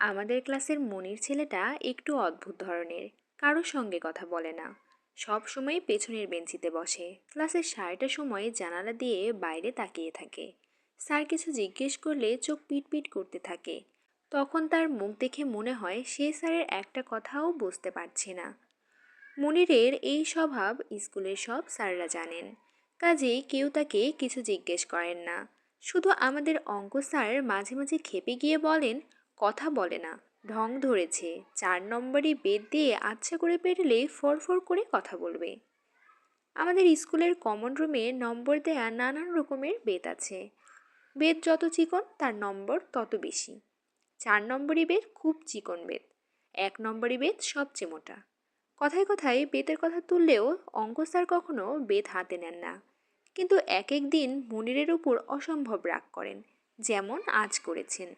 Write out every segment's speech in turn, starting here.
আমাদের ক্লাসের মনির ছেলেটা একটু অদ্ভুত ধরনের কারোর সঙ্গে কথা বলে না। সব সময় পেছনের বেঞ্চিতে বসে। ক্লাসের সাড়েটার সময় জানালা দিয়ে বাইরে তাকিয়ে থাকে। স্যার কিছু জিজ্ঞেস করলে চোখ পিটপিট করতে থাকে। তখন তার মুখ দেখে মনে হয় সে স্যারের একটা কথাও বুঝতে পারছে না। মনিরের এই স্বভাব স্কুলের সব স্যাররা জানেন। কাজেই কেউ তাকে কিছু জিজ্ঞেস করেন না। শুধু আমাদের অঙ্ক স্যার মাঝে মাঝে খেপে গিয়ে বলেন কথা বলে না। ঢং ধরেছে। চার নম্বরই বেদ দিয়ে আচ্ছা করে পেরলে ফরফর করে কথা বলবে। আমাদের স্কুলের কমন রুমে নম্বর দেয়া নানান রকমের বেদ আছে। বেদ যত চিকন, তার নম্বর তত বেশি। চার নম্বরই বেদ খুব চিকন বেদ। এক নম্বরই বেদ সবচেয়ে মোটা। কথায় কথায় বেতের কথা তুললেও অঙ্ক স্যার কখনো বেদ হাতে নেন না। কিন্তু এক এক দিন মনিরের উপর অসম্ভব রাগ করেন, যেমন আজ করেছেন।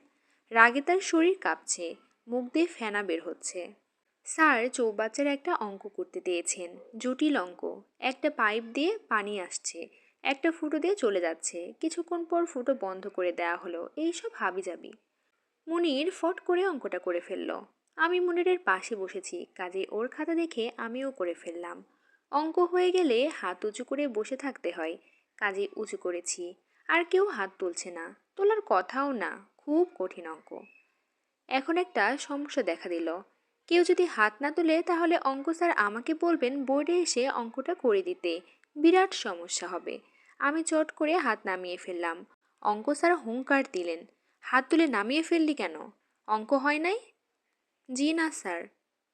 রাগে তার শরীর কাঁপছে, মুখ দিয়ে ফেনা বের হচ্ছে। স্যার, চৌবাচ্চার একটা অঙ্ক করতে দিয়েছেন, জটিল অঙ্ক। একটা পাইপ দিয়ে পানি আসছে, একটা ফুটো দিয়ে চলে যাচ্ছে। কিছুক্ষণ পর ফুটো বন্ধ করে দেওয়া হলো এইসব হাবিজাবি। মুনির ফট করে অঙ্কটা করে ফেলল। আমি মুনিরের পাশে বসেছি কাজে ওর খাতা দেখে আমিও করে ফেললাম। অঙ্ক হয়ে গেলে হাত উঁচু করে বসে থাকতে হয়, কাজে উঁচু করেছি। আর কেউ হাত তুলছে না, তোলার কথাও না খুব কঠিন অঙ্ক। এখন একটা সমস্যা দেখা দিল। কেউ যদি হাত না তোলে তাহলে অঙ্ক স্যার আমাকে বলবেন বোর্ডে এসে অঙ্কটা করে দিতে। বিরাট সমস্যা হবে। আমি চট করে হাত নামিয়ে ফেললাম। অঙ্ক স্যার হুঙ্কার দিলেন। হাত তুলে নামিয়ে ফেললি কেন? অঙ্ক হয় নাই? জি না স্যার।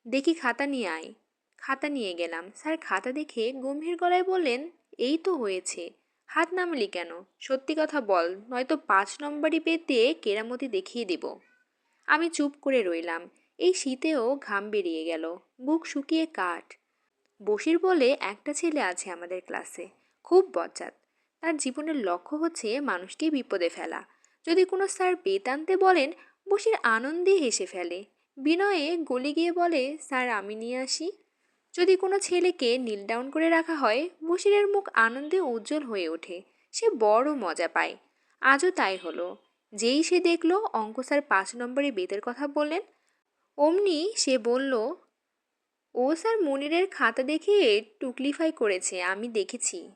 দেখি খাতা নিয়ে আয়। খাতা নিয়ে গেলাম। স্যার খাতা দেখে গম্ভীর গলায় বললেন, এই তো হয়েছে। হাত নামলি কেন? সত্যি কথা বল, নয়তো পাঁচ নম্বরই পেতে কেরামতি দেখিয়ে দেব। আমি চুপ করে রইলাম। এই শীতেও ঘাম বেরিয়ে গেল, বুক শুকিয়ে কাঠ। বসির বলে, একটা ছেলে আছে আমাদের ক্লাসে, খুব বজ্জাত। তার জীবনের লক্ষ্য হচ্ছে মানুষকে বিপদে ফেলা। যদি কোনো স্যার বেতানতে বলেন বসির আনন্দে হেসে ফেলে। বিনয়ে গলে গিয়ে বলে, স্যার, আমি নিয়ে আসি। যদি কোনো ছেলেকে নীল ডাউন করে রাখা হয় বসিরের মুখ আনন্দে উজ্জ্বল হয়ে ওঠে। সে বড় মজা পায়। আজও তাই হলো। যেই সে দেখল অঙ্ক স্যার পাঁচ নম্বরে বেতের কথা বললেন, অমনি সে বলল, ও স্যার মনিরের খাতা দেখে টুকলিফাই করেছে, আমি দেখেছি।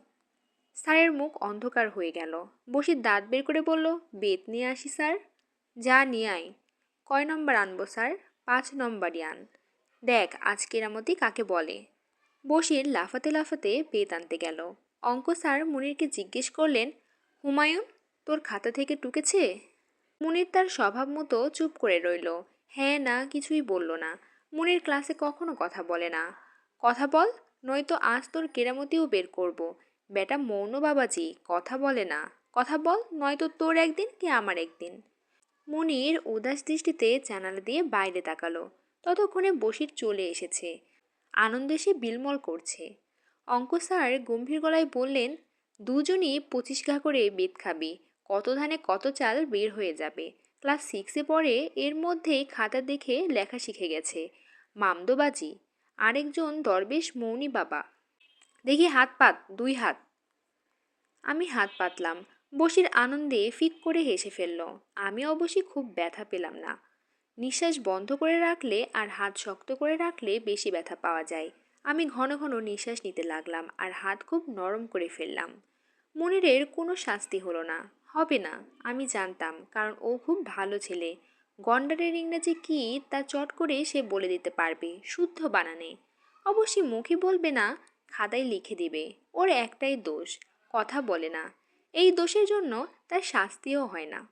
স্যারের মুখ অন্ধকার হয়ে গেল। বসির দাঁত বের করে বলল, বেত নিয়ে আসি স্যার? যা নিয়ে আয়। কয় নম্বর আনব স্যার? পাঁচ নম্বরই আন। দেখ আজ কেরামতি কাকে বলে? বসির লাফাতে লাফাতে বেত আনতে গেল। অঙ্ক স্যার মুনিরকে জিজ্ঞেস করলেন, হুমায়ুন, তোর খাতা থেকে টুকেছে? মুনির তার স্বভাব মতো চুপ করে রইল। হ্যাঁ না, কিছুই বলল না। মুনির ক্লাসে কখনো কথা বলে না। কথা বল, নয়তো আজ তোর কেরামতিও বের করব। বেটা মৌন বাবাজি, কথা বলে না। কথা বল, নয়তো তোর একদিন কি আমার একদিন? মুনির উদাস দৃষ্টিতে জানালা দিয়ে বাইরে তাকালো। ততক্ষণে বসির চলে এসেছে। আনন্দে সে বিলমল করছে। অঙ্ক স্যার গম্ভীর গলায় বললেন, দুজনই পঁচিশ ঘা করে বেত খাবি। কত ধানে কত চাল বের হয়ে যাবে। ক্লাস সিক্সে পড়ে এর মধ্যেই খাতা দেখে লেখা শিখে গেছে। মামদোবাজি। আরেকজন দরবেশ মৌনি বাবা। দেখি হাত পাত, দুই হাত। আমি হাত পাতলাম। বসির আনন্দে ফিক করে হেসে ফেলল। আমি অবশ্যই খুব ব্যথা পেলাম না। নিঃশ্বাস বন্ধ করে রাখলে আর হাত শক্ত করে রাখলে বেশি ব্যথা পাওয়া যায়। আমি ঘন ঘন নিঃশ্বাস নিতে লাগলাম আর হাত খুব নরম করে ফেললাম। মনিরের কোনো শাস্তি হলো না। হবে না, আমি জানতাম, কারণ ও খুব ভালো ছেলে। গন্ডারের ইংরেজি কী তা চট করে সে বলে দিতে পারবে, শুদ্ধ বানানে। অবশ্যই মুখে বলবে না, খাতায় লিখে দিবে। ওর একটাই দোষ, কথা বলে না। এই দোষের জন্য তার শাস্তিও হয় না।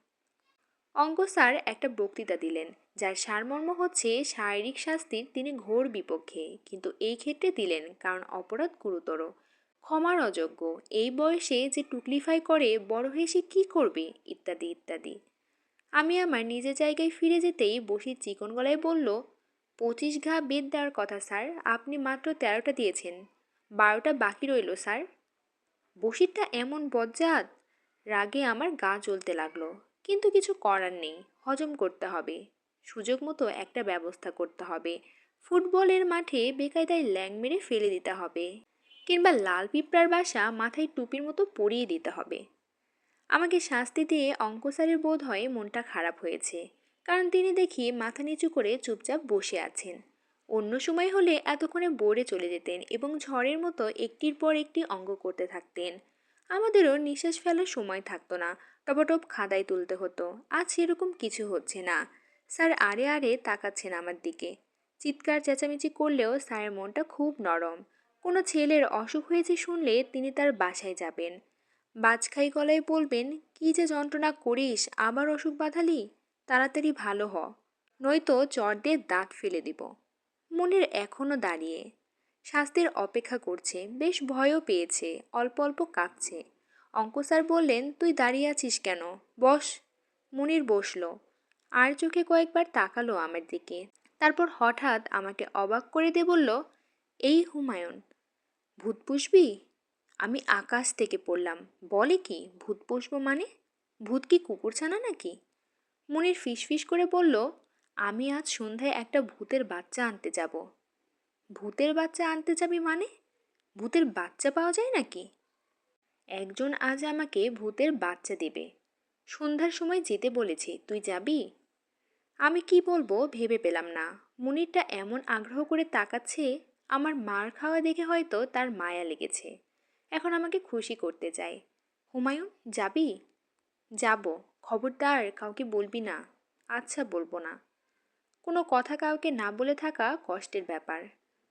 অঙ্ক স্যার একটা বক্তৃতা দিলেন। যার সারমর্ম হচ্ছে শারীরিক শাস্তির তিনি ঘোর বিপক্ষে। কিন্তু এই ক্ষেত্রে দিলেন, কারণ অপরাধ গুরুতর। ক্ষমার অযোগ্য। এই বয়সে যে টুকলিফাই করে, বড় হয়ে সে কী করবে? ইত্যাদি ইত্যাদি। আমি আমার নিজের জায়গায় ফিরে যেতেই বসি চিকন গলায় বলল, পঁচিশ ঘা বেদ দেওয়ার কথা, স্যার। আপনি মাত্র তেরোটা দিয়েছেন। বারোটা বাকি রইল, স্যার। বসিরটা এমন বজ্জাত? রাগে আমার গা জ্বলতে লাগল। কিন্তু কিছু করার নেই। হজম করতে হবে। সুযোগ মতো একটা ব্যবস্থা করতে হবে। ফুটবলের মাঠে বেকায়দায় ল্যাং মেরে ফেলে দিতে হবে কিংবা লাল পিঁপড়ার বাসা মাথায় টুপির মতো পরিয়ে দিতে হবে। আমাকে শাস্তি দিয়ে অঙ্ক স্যারের বোধ হয় মনটা খারাপ হয়েছে, কারণ তিনি দেখি মাথা নিচু করে চুপচাপ বসে আছেন। অন্য সময় হলে এতক্ষণে বোর্ডে চলে যেতেন এবং ঝড়ের মতো একটির পর একটি অঙ্গ করতে থাকতেন। আমাদেরও নিঃশ্বাস ফেলার সময় থাকতো না টপটপ খাদায় তুলতে হতো, আজ সেরকম কিছু হচ্ছে না। স্যার আরে আরে তাকাচ্ছেন আমার দিকে। চিৎকার চেঁচামেচি করলেও স্যারের মনটা খুব নরম। কোনো ছেলের অসুখ হয়েছে শুনলে তিনি তার বাসায় যাবেন। বাজখাই গলায় বলবেন, কি যে যন্ত্রণা করিস, আবার অসুখ বাঁধালি? তাড়াতাড়ি ভালো হ। নয়তো চর দিয়ে দাঁত ফেলে দিব। মনের এখনও দাঁড়িয়ে। শাস্তির অপেক্ষা করছে। বেশ ভয়ও পেয়েছে। অল্প অল্প কাঁপছে। অঙ্ক স্যার বললেন, তুই দাঁড়িয়ে আছিস কেন? বস। মনির বসল। আর চোখে কয়েকবার তাকালো আমার দিকে। তারপর হঠাৎ আমাকে অবাক করে দিয়ে বলল, এই হুমায়ুন, ভূত পুষবি? আমি আকাশ থেকে পড়লাম। বলে কি, ভূত পুষব মানে? ভূত কি কুকুর ছানা নাকি? মনির ফিসফিস করে বলল, আমি আজ সন্ধ্যায় একটা ভূতের বাচ্চা আনতে যাব। ভূতের বাচ্চা আনতে যাবি মানে? ভূতের বাচ্চা পাওয়া যায় নাকি? একজন আজ আমাকে ভূতের বাচ্চা দেবে। সন্ধ্যার সময় যেতে বলেছে। তুই যাবি? আমি কি বলব ভেবে পেলাম না। মুনিরটা এমন আগ্রহ করে তাকাচ্ছে, আমার মার খাওয়া দেখে হয়তো তার মায়া লেগেছে। এখন আমাকে খুশি করতে চায়। হুমায়ুন, যাবি? যাব। খবরদার, কাউকে বলবি না। আচ্ছা বলব না। কোনো কথা কাউকে না বলে থাকা কষ্টের ব্যাপার।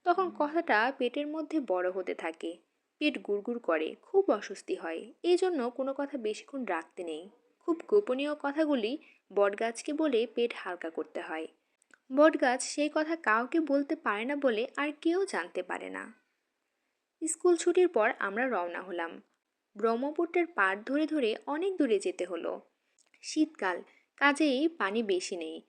তখন কথাটা পেটের মধ্যে বড় হতে থাকে। পেট গুড়গুড় করে, খুব অস্বস্তি হয়। এই জন্য কোনো কথা বেশিক্ষণ রাখতে নেই। খুব গোপনীয় কথাগুলি বটগাছকে বলে পেট হালকা করতে হয়। বটগাছ সেই কথা কাউকে বলতে পারে না বলে আর কেউ জানতে পারে না। স্কুল ছুটির পর আমরা রওনা হলাম। ব্রহ্মপুত্রের পাড় ধরে ধরে অনেক দূরে যেতে হলো। শীতকাল, কাজেই পানি বেশি নেই।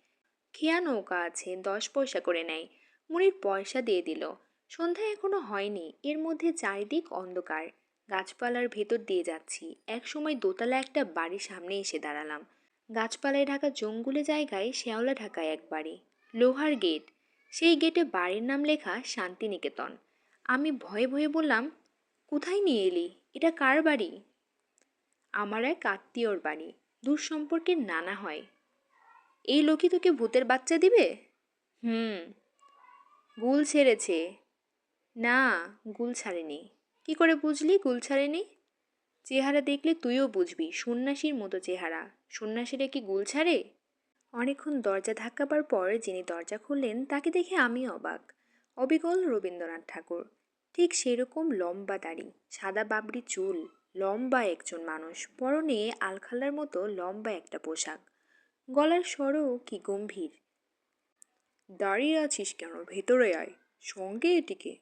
খেয়া নৌকা আছে, দশ পয়সা করে নেয়। মুড়ির পয়সা দিয়ে দিল। সন্ধ্যা এখনও হয়নি, এর মধ্যে চারিদিক অন্ধকার। গাছপালার ভেতর দিয়ে যাচ্ছি। এক সময় দোতলা একটা বাড়ির সামনে এসে দাঁড়ালাম। গাছপালায় ঢাকা জঙ্গুলে জায়গায় শেওলা ঢাকায় এক বাড়ি লোহার গেট। সেই গেটে বাড়ির নাম লেখা শান্তিনিকেতন। আমি ভয়ে ভয়ে বললাম, কোথায় নিয়ে এলি? এটা কার বাড়ি? আমার এক আত্মীয়র বাড়ি। দূর সম্পর্কের নানা হয়। এই লোকই তোকে ভূতের বাচ্চা দিবে? হুম। গুল ছেড়েছে। না, গুল ছাড়েনি। কি করে বুঝলি? গুল ছাড়েনি? চেহারা দেখলে তুইও বুঝবি, সন্ন্যাসীর মতো চেহারা। সন্ন্যাসীরা কি গুল ছাড়ে? অনেকক্ষণ দরজা ধাক্কাবার পর যিনি দরজা খুললেন, তাকে দেখে আমি অবাক। অবিকল রবীন্দ্রনাথ ঠাকুর। ঠিক সেরকম লম্বা দাড়ি, সাদা বাবরি চুল, লম্বা একজন মানুষ, পরনে আলখাল্লার মতো লম্বা একটা পোশাক। গলার স্বরও কি গম্ভীর। দাঁড়িয়ে আছিস কেন? ভেতরে আয়। সঙ্গে এটিকে।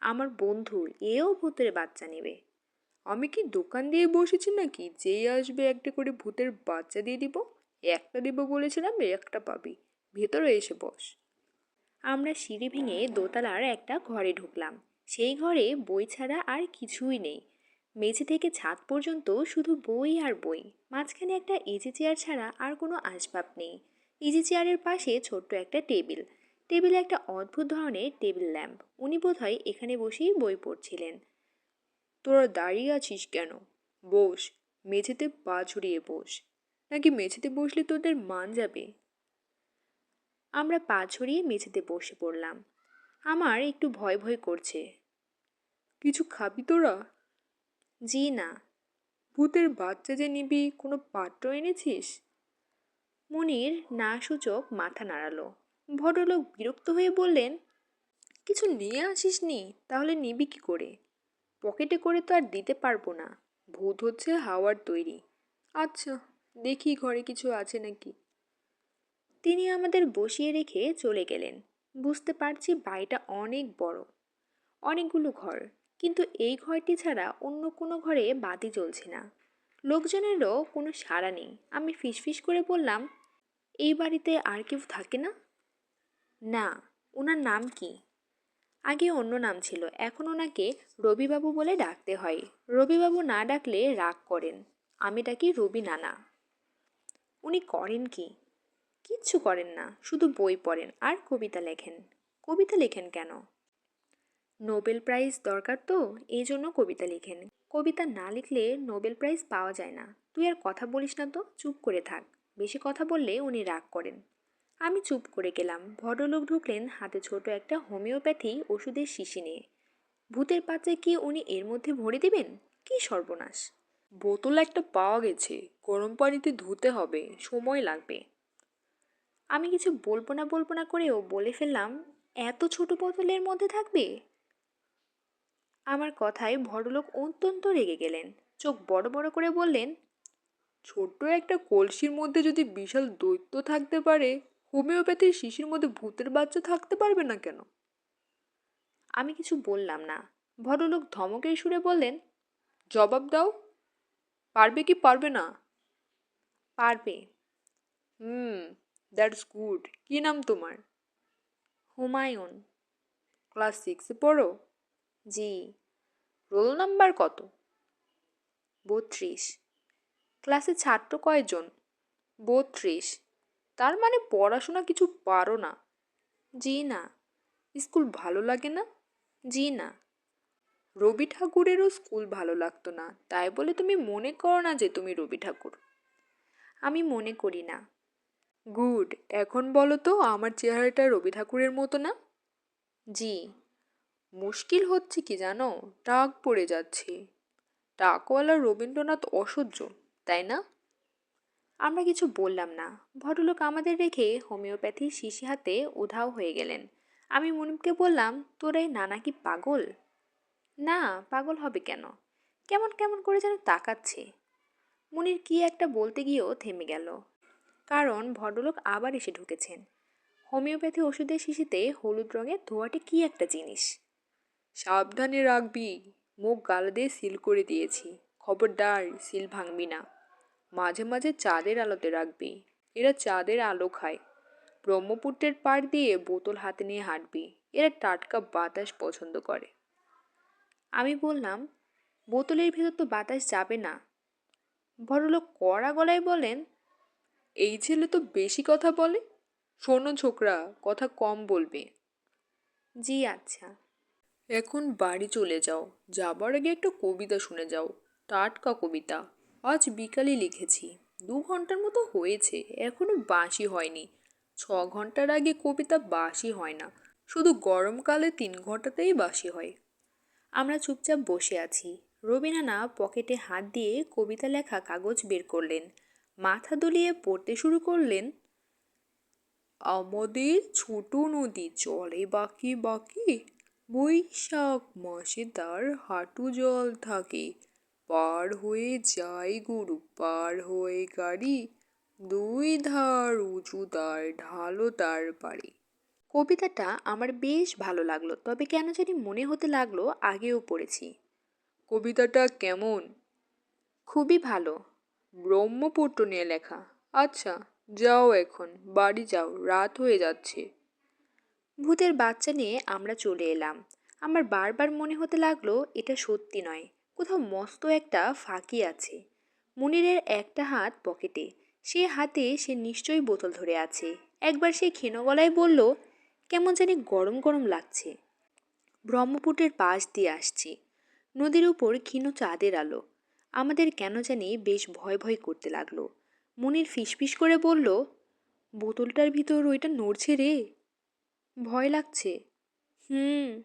আমার বন্ধু, এও ভূতের বাচ্চা নেবে। আমি কি দোকান দিয়ে বসেছি নাকি? যেই আসবে একটা করে ভূতের বাচ্চা দিয়ে দিব। একটা দিব বলেছিলাম, একটা পাবি। ভেতরে এসে বস। আমরা সিঁড়ি ভেঙে দোতলার একটা ঘরে ঢুকলাম। সেই ঘরে বই ছাড়া আর কিছুই নেই। মেঝে থেকে ছাদ পর্যন্ত শুধু বই আর বই। মাঝখানে একটা ইজি চেয়ার ছাড়া আর কোনো আসবাব নেই। ইজি চেয়ারের পাশে ছোট্ট একটা টেবিল। টেবিলে একটা অদ্ভুত ধরনের টেবিল ল্যাম্প। উনি বোধহয় এখানে বসেই বই পড়ছিলেন। তোরা দাঁড়িয়ে আছিস কেন? বস, মেঝেতে পা ঝুড়িয়ে বস। নাকি মেঝেতে বসলে তোদের মান যাবে? আমরা পা ছড়িয়ে মেঝেতে বসে পড়লাম। আমার একটু ভয় ভয় করছে। কিছু খাবি তোরা? জি না। ভূতের বাচ্চা যে নিবি, কোনো পাত্র এনেছিস? মনির না সূচক মাথা নাড়ালো। ভদ্রলোক বিরক্ত হয়ে বললেন, কিছু নিয়ে আসিস নি তাহলে নিবি কি করে? পকেটে করে তো আর দিতে পারব না। ভূত হচ্ছে হাওয়ার তৈরি। আচ্ছা দেখি ঘরে কিছু আছে নাকি। তিনি আমাদের বসিয়ে রেখে চলে গেলেন। বুঝতে পারছি বাড়িটা অনেক বড়, অনেকগুলো ঘর। কিন্তু এই ঘরটি ছাড়া অন্য কোনো ঘরে বাতি জ্বলছে না। লোকজনেরও কোনো সাড়া নেই। আমি ফিসফিস করে বললাম, এই বাড়িতে আর কেউ থাকে না? না, ওনার নাম কি? আগে অন্য নাম ছিল। এখন ওনাকে রবিবাবু বলে ডাকতে হয়। রবিবাবু না ডাকলে রাগ করেন। আমি ডাকি রবি নানা। উনি করেন কি? কিচ্ছু করেন না। শুধু বই পড়েন আর কবিতা লেখেন। কবিতা লেখেন কেন? নোবেল প্রাইজ দরকার তো, এই জন্য কবিতা লিখেন। কবিতা না লিখলে নোবেল প্রাইজ পাওয়া যায় না। তুই আর কথা বলিস না তো, চুপ করে থাক। বেশি কথা বললে উনি রাগ করেন। আমি চুপ করে গেলাম। ভদ্রলোক ঢুকলেন হাতে ছোট একটা হোমিওপ্যাথি ওষুধের শিশি নিয়ে। ভূতের পাত্রে কি উনি এর মধ্যে ভরে দিবেন? কি সর্বনাশ। বোতল একটা পাওয়া গেছে। গরম পানিতে ধুতে হবে। সময় লাগবে। আমি কিছু বলব না বলব না করেও বলে ফেললাম, এত ছোট বোতলের মধ্যে থাকবে? আমার কথায় ভদ্রলোক অত্যন্ত রেগে গেলেন। চোখ বড় বড় করে বললেন, ছোট্ট একটা কলসির মধ্যে যদি বিশাল দৈত্য থাকতে পারে হোমিওপ্যাথির শিশির মধ্যে ভূতের বাচ্চা থাকতে পারবে না কেন? আমি কিছু বললাম না। ভদ্রলোক ধমকের সুরে বললেন জবাব দাও। পারবে কি পারবে না? পারবে। হুম দ্যাটস গুড। কী নাম তোমার? হুমায়ুন। ক্লাস সিক্সে পড়ো? জি। রোল নাম্বার কত? বত্রিশ। ক্লাসে ছাত্র কয়জন? বত্রিশ। তার মানে পড়াশোনা কিছু পারো না। জি না। স্কুল ভালো লাগে না? জি না। রবি ঠাকুরেরও স্কুল ভালো লাগতো না। তাই বলে তুমি মনে করো না যে তুমি রবি ঠাকুর। আমি মনে করি না। গুড। এখন বলো তো, আমার চেহারাটা রবি ঠাকুরের মতো না? জি। মুশকিল হচ্ছে কি জানো? টাক পড়ে যাচ্ছে। টাকওয়ালা রবীন্দ্রনাথ অসহ্য, তাই না? আমরা কিছু বললাম না। ভদ্রলোক আমাদের রেখে হোমিওপ্যাথি শিশি হাতে উধাও হয়ে গেলেন। আমি মুনিমকে বললাম, তোর এই নানা কি পাগল? না, পাগল হবে কেন? কেমন কেমন করে যেন তাকাচ্ছে? মুনির কি একটা বলতে গিয়েও থেমে গেল। কারণ ভদ্রলোক আবার এসে ঢুকেছেন। হোমিওপ্যাথি ওষুধের শিশিতে হলুদ রঙের ধোয়াটি কি একটা জিনিস? সাবধানে রাখবি। মুখ গাল দিয়ে সিল করে দিয়েছি। খবরদার, সিল ভাঙবি না। মাঝে মাঝে চাঁদের আলোতে রাখবি। এরা চাঁদের আলো খায়। ব্রহ্মপুত্রের পাড় দিয়ে বোতল হাতে নিয়ে হাঁটবি। এরা টাটকা বাতাস পছন্দ করে। আমি বললাম, বোতলের ভেতর তো বাতাস যাবে না। ভদ্রলোক কড়া গলায় বলেন, এই ছেলে তো বেশি কথা বলে। শোনো ছোকরা, কথা কম বলবে। জি আচ্ছা। এখন বাড়ি চলে যাও। যাবার আগে একটা কবিতা শুনে যাও। টাটকা কবিতা। আজ বিকালে লিখেছি। দু ঘণ্টার মতো হয়েছে, এখনও বাসি হয়নি। ছ ঘণ্টার আগে কবিতা বাসি হয় না, শুধু গরমকালে তিন ঘন্টাতেই বাসি হয়। আমরা চুপচাপ বসে আছি। রবিনানা পকেটে হাত দিয়ে কবিতা লেখা কাগজ বের করলেন। মাথা দুলিয়ে পড়তে শুরু করলেন, আমাদের ছোট নদী চলে বাকি বাকি, বৈশাখ মাসে তার হাঁটু জল থাকে। পার হয়ে যায় গরু পার হয়ে গাড়ি দুই ধার উঁচু তার ঢালো তার পারে কবিতাটা আমার বেশ ভালো লাগল তবে কেন জানি মনে হতে লাগল আগেও পড়েছি। কবিতাটা কেমন? খুবই ভালো। ব্রহ্মপুত্র নিয়ে লেখা। আচ্ছা যাও এখন বাড়ি যাও রাত হয়ে যাচ্ছে। ভূতের বাচ্চা নিয়ে আমরা চলে এলাম। আমার বারবার মনে হতে লাগল এটা সত্যি নয়। কোথাও মস্ত একটা ফাঁকি আছে। মুনিরের একটা হাত পকেটে। সে হাতে সে নিশ্চয়ই বোতল ধরে আছে। একবার সে ক্ষীণ গলায় বলল, কেমন জানি গরম গরম লাগছে। ব্রহ্মপুত্রের পাশ দিয়ে আসছি। নদীর উপর ক্ষীণ চাঁদের আলো। আমাদের কেন জানি বেশ ভয় ভয় করতে লাগল। মুনির ফিসফিস করে বলল, বোতলটার ভিতর ওইটা নড়ছে রে। ভয় লাগছে। হুম,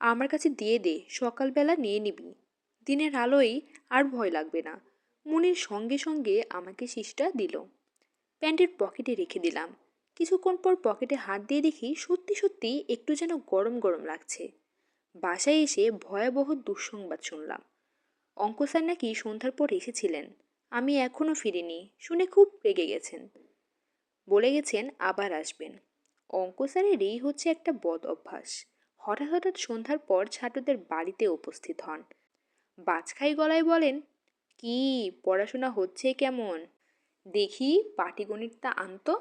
আমার কাছে দিয়ে দে, সকালবেলা নিয়ে নিবি। দিনের আলোয় আর ভয় লাগবে না। মুনির সঙ্গে সঙ্গে আমাকে শীষটা দিল। প্যান্টের পকেটে রেখে দিলাম। কিছুক্ষণ পর পকেটে হাত দিয়ে দেখি সত্যি সত্যি একটু যেন গরম গরম লাগছে। বাসায় এসে ভয়াবহ দুঃসংবাদ শুনলাম। অঙ্ক স্যার নাকি সন্ধ্যার পর এসেছিলেন। আমি এখনও ফিরিনি, শুনে খুব রেগে গেছেন। বলে গেছেন আবার আসবেন। অঙ্ক স্যারের এই হচ্ছে একটা বদ অভ্যাস। হঠাৎ হঠাৎ সন্ধ্যার পর ছাত্রদের বাড়িতে উপস্থিত হন। বাজখাই গলায় বলেন কি পড়াশোনা হচ্ছে কেমন? দেখি পাটিগণিতটা আনতো।